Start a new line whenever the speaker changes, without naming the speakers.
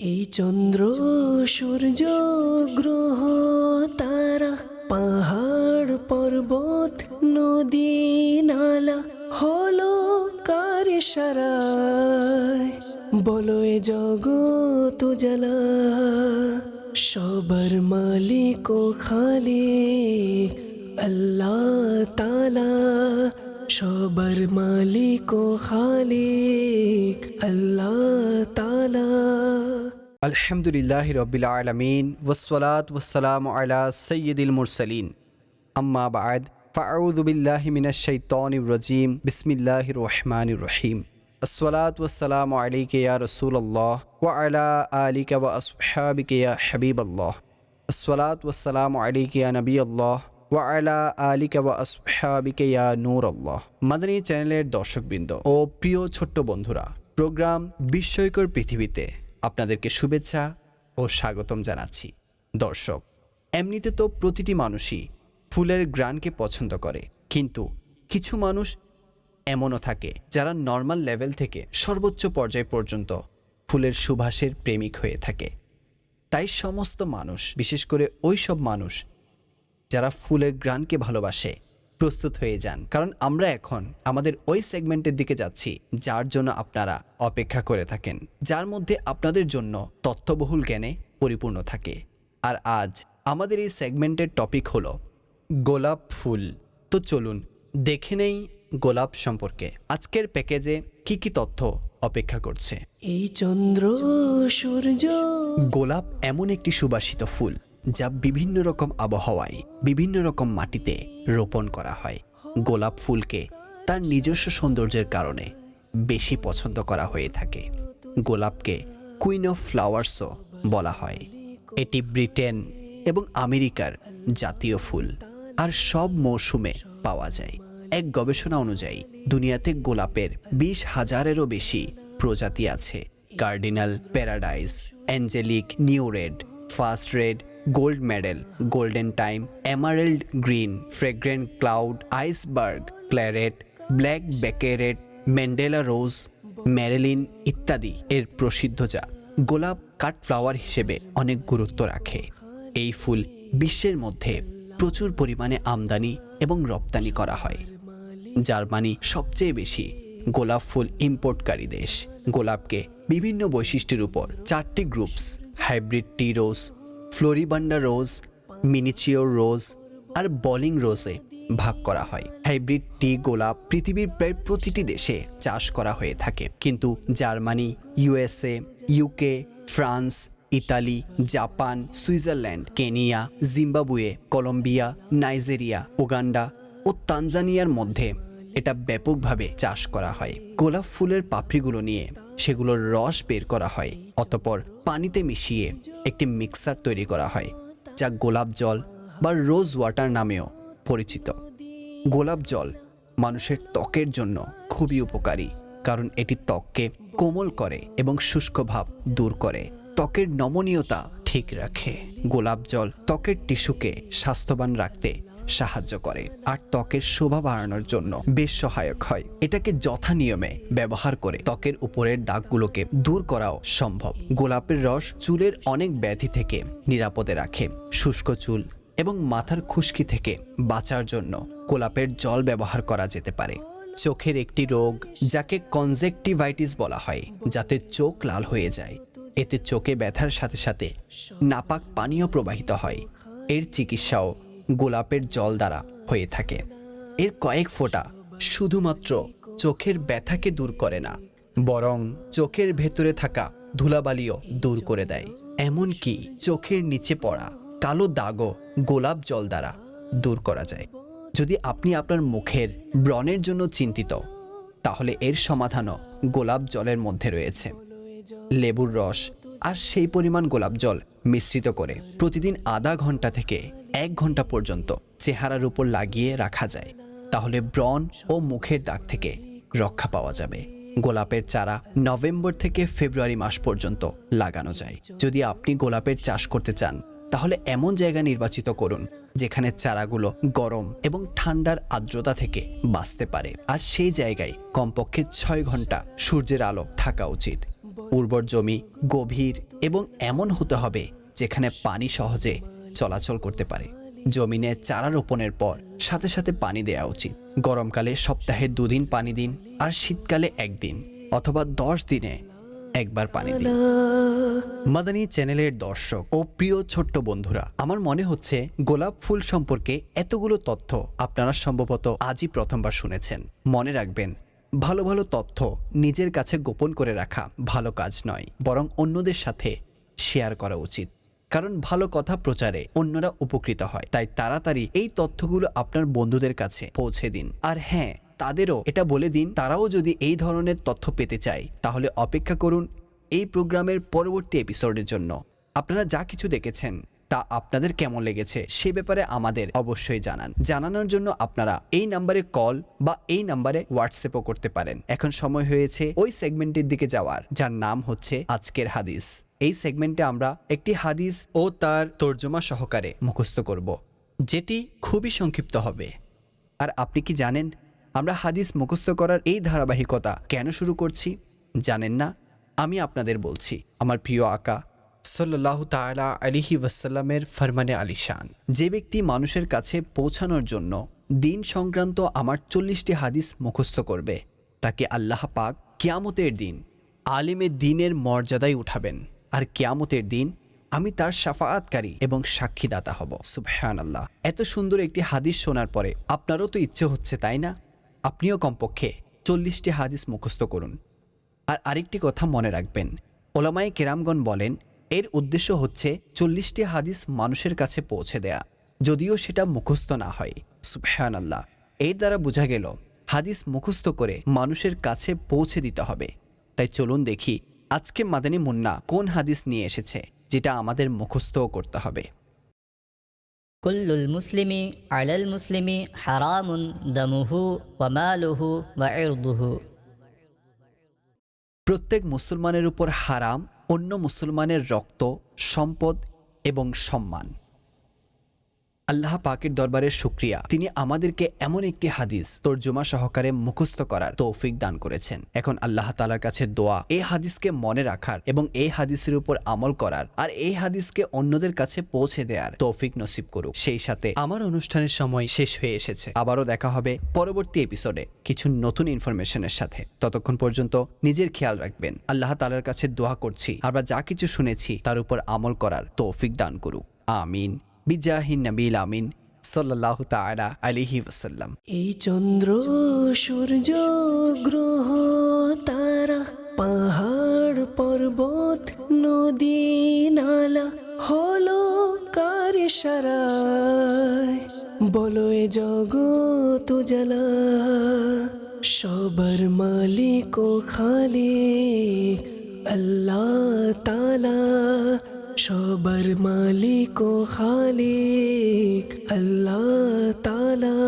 এই চন্দ্র সূর্য গ্রহ তারা পাহাড় পর্বত, নদী, নালা হলো কার সারায়। বলো এ জগৎ জ্বালা সবার মালিক ও খালিক আল্লাহ তালা সবার মালিক ও খালিক আল্লাহ তালা
আলহামদুলিল্লাহ রবিল আলমিন ওসলাত ওসালাম আলা সৈয়দুল মুরসলিন। আম্মা বাদ ফাউদুবিল্লাহ মিনাশাইতানির রজিম বিসমিল্লাহ রহমান রহিম। আসসালাত ওসালাম আলিকে ইয়া রসুল্লাহ ওয়া আলা আলিকা ওয়া আসহাবিকে ইয়া হাবিব আল্লাহ আসসালাত ওসালাম আলিকে ইয়া নবী আল্লাহ ওয়া আলা আলিকা ওয়া আসহাবিকে ইয়া নূর আল্লাহ মাদানী চ্যানেলের দর্শকবৃন্দ ও প্রিয় ছোট্ট বন্ধুরা, প্রোগ্রাম বিস্ময়কর পৃথিবীতে আপনাদেরকে শুভেচ্ছা ও স্বাগতম জানাচ্ছি। দর্শক, এমনিতে তো প্রতিটি মানুষই ফুলের গ্রানকে পছন্দ করে, কিন্তু কিছু মানুষ এমনও থাকে যারা নর্মাল লেভেল থেকে সর্বোচ্চ পর্যায় পর্যন্ত ফুলের সুভাষের প্রেমিক হয়ে থাকে। তাই সমস্ত মানুষ, বিশেষ করে ওই সব মানুষ যারা ফুলের গ্রানকে ভালোবাসে প্রস্তুত হয়ে যান। কারণ আমরা এখন আমাদের ওই সেগমেন্টের দিকে যাচ্ছি যার জন্য আপনারা অপেক্ষা করে থাকেন যার মধ্যে আপনাদের জন্য তথ্যবহুল জ্ঞানে পরিপূর্ণ থাকে। আর আজ আমাদের এই সেগমেন্টের টপিক হলো গোলাপ ফুল। তো চলুন দেখে নেই গোলাপ সম্পর্কে। আজকের প্যাকেজে কি কি তথ্য অপেক্ষা করছে?
এই চন্দ্র সূর্য।
গোলাপ এমন একটি সুবাসিত ফুল যা বিভিন্ন রকম আবহাওয়ায়, বিভিন্ন রকম মাটিতে রোপণ করা হয়। গোলাপ ফুলকে তার নিজস্ব সৌন্দর্যের কারণে বেশি পছন্দ করা হয়ে থাকে। গোলাপকে কুইন অফ ফ্লাওয়ার্সও বলা হয়। এটি ব্রিটেন এবং আমেরিকার জাতীয় ফুল আর সব মৌসুমে পাওয়া যায়। এক গবেষণা অনুযায়ী, দুনিয়াতে গোলাপের বিশ হাজারেরও বেশি প্রজাতি আছে। Cardinal paradise angelic new red first red gold medal golden time emerald green fragrant cloud iceberg claret black Baccara Mandela rose Marilyn ইত্যাদি এর প্রসিদ্ধ যা গোলাপ কাট ফ্লাওয়ার হিসেবে অনেক গুরুত্ব রাখে। এই ফুল বিশ্বের মধ্যে প্রচুর পরিমাণে আমদানি এবং রপ্তানি করা হয়। জার্মানি সবচেয়ে বেশি গোলাপ ফুল ইম্পোর্টকারী দেশ। গোলাপকে বিভিন্ন বৈশিষ্ট্যের উপর চারটি groups hybrid tea rose floribunda rose, miniature rose আর বলিং রোজে ভাগ করা হয়। হাইব্রিড টি গোলাপ পৃথিবীর প্রায় প্রতিটি দেশে চাষ করা হয়ে থাকে। কিন্তু Germany, USA, UK, France, Italy, Japan, Switzerland, Kenya, Zimbabwe, Colombia, Nigeria, Uganda ও তানজানিয়ার মধ্যে এটা ব্যাপকভাবে চাষ করা হয়। গোলাপ ফুলের পাপড়িগুলো নিয়ে সেগুলোর রস বের করা হয়, অতপর পানিতে মিশিয়ে একটি মিক্সার তৈরি করা হয়, যা গোলাপ জল বা রোজ ওয়াটার নামেও পরিচিত। গোলাপ জল মানুষের ত্বকের জন্য খুবই উপকারী, কারণ এটি ত্বককে কোমল করে এবং শুষ্ক ভাব দূর করে। ত্বকের নমনীয়তা ঠিক রাখে। গোলাপ জল ত্বকের টিস্যুকে স্বাস্থ্যবান রাখতে সাহায্য করে আর ত্বকের শোভা বাড়ানোর জন্য বেশ সহায়ক হয়। এটাকে যথা নিয়মে ব্যবহার করে ত্বকের উপরের দাগগুলোকে দূর করাও সম্ভব। গোলাপের রস চুলের অনেক ব্যাধি থেকে নিরাপদে রাখে। শুষ্ক চুল এবং মাথার খুশকি থেকে বাঁচার জন্য গোলাপের জল ব্যবহার করা যেতে পারে। চোখের একটি রোগ, যাকে কনজেক্টিভাইটিস বলা হয়, যাতে চোখ লাল হয়ে যায়। এতে চোখে ব্যথার সাথে সাথে নাপাক পানীয় প্রবাহিত হয়। এর চিকিৎসাও গোলাপের জল দ্বারা হয়ে থাকে। এর কয়েক ফোঁটা শুধুমাত্র চোখের ব্যথাকে দূর করে না, বরং চোখের ভেতরে থাকা ধুলাবালিও দূর করে দেয়। এমনকি চোখের নিচে পড়া কালো দাগও গোলাপ জল দ্বারা দূর করা যায়। যদি আপনি আপনার মুখের ব্রণের জন্য চিন্তিত, তাহলে এর সমাধানও গোলাপ জলের মধ্যে রয়েছে। লেবুর রস আর সেই পরিমাণ গোলাপ জল মিশ্রিত করে প্রতিদিন আধা ঘণ্টা থেকে এক ঘণ্টা পর্যন্ত চেহারার উপর লাগিয়ে রাখা যায়। তাহলে ব্রণ ও মুখের দাগ থেকে রক্ষা পাওয়া যাবে। গোলাপের চারা নভেম্বর থেকে ফেব্রুয়ারি মাস পর্যন্ত লাগানো যায়। যদি আপনি গোলাপের চাষ করতে চান, তাহলে এমন জায়গা নির্বাচিত করুন, যেখানে চারাগুলো গরম এবং ঠান্ডার আর্দ্রতা থেকে বাঁচতে পারে। আর সেই জায়গায় কমপক্ষে ছয় ঘণ্টা সূর্যের আলো থাকা উচিত। উর্বর জমি গভীর এবং এমন হতে হবে, যেখানে পানি সহজে চলাচল করতে পারে। জমিনে চারা রোপণের পর সাথে সাথে পানি দেওয়া উচিত। গরমকালে সপ্তাহে দুদিন পানি দিন আর শীতকালে একদিন অথবা দশ দিনে একবার পানি দিন। মাদানী চ্যানেলের দর্শক ও প্রিয় ছোট্ট বন্ধুরা, আমার মনে হচ্ছে গোলাপ ফুল সম্পর্কে এতগুলো তথ্য আপনারা সম্ভবত আজই প্রথমবার শুনেছেন। মনে রাখবেন, ভালো ভালো তথ্য নিজের কাছে গোপন করে রাখা ভালো কাজ নয়, বরং অন্যদের সাথে শেয়ার করা উচিত। কারণ ভালো কথা প্রচারে অন্যরা উপকৃত হয়। তাই তাড়াতাড়ি এই তথ্যগুলো আপনার বন্ধুদের কাছে পৌঁছে দিন। আর হ্যাঁ তাদেরও এটা বলে দিন, তারাও যদি এই ধরনের তথ্য পেতে চায়, তাহলে অপেক্ষা করুন এই প্রোগ্রামের পরবর্তী এপিসোডের জন্য। আপনারা যা কিছু দেখেছেন, তা আপনাদের কেমন লেগেছে, সে ব্যাপারে আমাদের অবশ্যই জানান। জানানোর জন্য আপনারা এই নাম্বারে কল বা এই নাম্বারে হোয়াটসঅ্যাপও করতে পারেন। এখন সময় হয়েছে ওই সেগমেন্টের দিকে যাওয়ার, যার নাম হচ্ছে আজকের হাদিস। এই সেগমেন্টে আমরা একটি হাদিস ও তার তর্জমা সহকারে মুখস্থ করব, যেটি খুবই সংক্ষিপ্ত হবে। আর আপনি কি জানেন আমরা হাদিস মুখস্থ করার এই ধারাবাহিকতা কেন শুরু করছি? জানেন না? আমি আপনাদের বলছি, আমার প্রিয় আকা সাল্লাহ তাআলা আলিহি ওয়াসাল্লামের ফরমানে আলিশান, যে ব্যক্তি মানুষের কাছে পৌঁছানোর জন্য দিন সংক্রান্ত আমার চল্লিশটি হাদিস মুখস্থ করবে, তাকে আল্লাহ পাক কিয়ামতের দিন আলিমে দিনের মর্যাদায় উঠাবেন। আর কিয়ামতের দিন আমি তার সাফায়াতকারী এবং সাক্ষীদাতা হব। সুবহান আল্লাহ এত সুন্দর একটি হাদিস শোনার পরে আপনারও তো ইচ্ছে হচ্ছে, তাই না? আপনিও কমপক্ষে চল্লিশটি হাদিস মুখস্থ করুন। আর আরেকটি কথা মনে রাখবেন ওলামাই কেরামগণ বলেন, এর উদ্দেশ্য হচ্ছে চল্লিশটি হাদিস মানুষের কাছে পৌঁছে দেয়া, যদিও সেটা মুখস্থ না হয়। সুবহান আল্লাহ এর দ্বারা বোঝা গেল, হাদিস মুখস্থ করে মানুষের কাছে পৌঁছে দিতে হবে। তাই চলুন দেখি আজকে মাদানী মুন্না কোন হাদিস নিয়ে এসেছে যেটা আমাদের মুখস্থও করতে হবে?
কুল্লুল মুসলিমি আলাল মুসলিমি হারামুন দামুহু ওয়ামালুহু বা ইরদুহু।
প্রত্যেক মুসলমানের উপর হারাম অন্য মুসলমানের রক্ত সম্পদ এবং সম্মান। আল্লাহ পাকের দরবারের শুক্রিয়া। তিনি আমাদেরকে এমন একটি হাদিস তর্জমা সহকারে মুখস্থ করার তৌফিক দান করেছেন। এখন আল্লাহ তালার কাছে দোয়া, এই হাদিসকে মনে রাখার এবং এই হাদিসের উপর আমল করার আর এই হাদিসকে অন্যদের কাছে পৌঁছে দেওয়ার তৌফিক নসিব করুক। সেই সাথে আমার অনুষ্ঠানের সময় শেষ হয়ে এসেছে। আবারও দেখা হবে পরবর্তী এপিসোডে কিছু নতুন ইনফরমেশনের সাথে। ততক্ষণ পর্যন্ত নিজের খেয়াল রাখবেন। আল্লাহ তালার কাছে দোয়া করছি। আমরা যা কিছু শুনেছি তার উপর আমল করার তৌফিক দান করুক। আমিন। বিজাহিন নবীল আমিন সাল্লাহ তাআলা আলিহি ওয়াসাল্লাম।
এই চন্দ্র সূর্য গ্রহ তারা পাহাড় পর্বত নদী নালা হলো কার সারায়। বলো এ জগৎ জ্বালা সবার মালিক ও আল্লাহ তালা সবার মালিক ও খালিক আল্লাহ তালা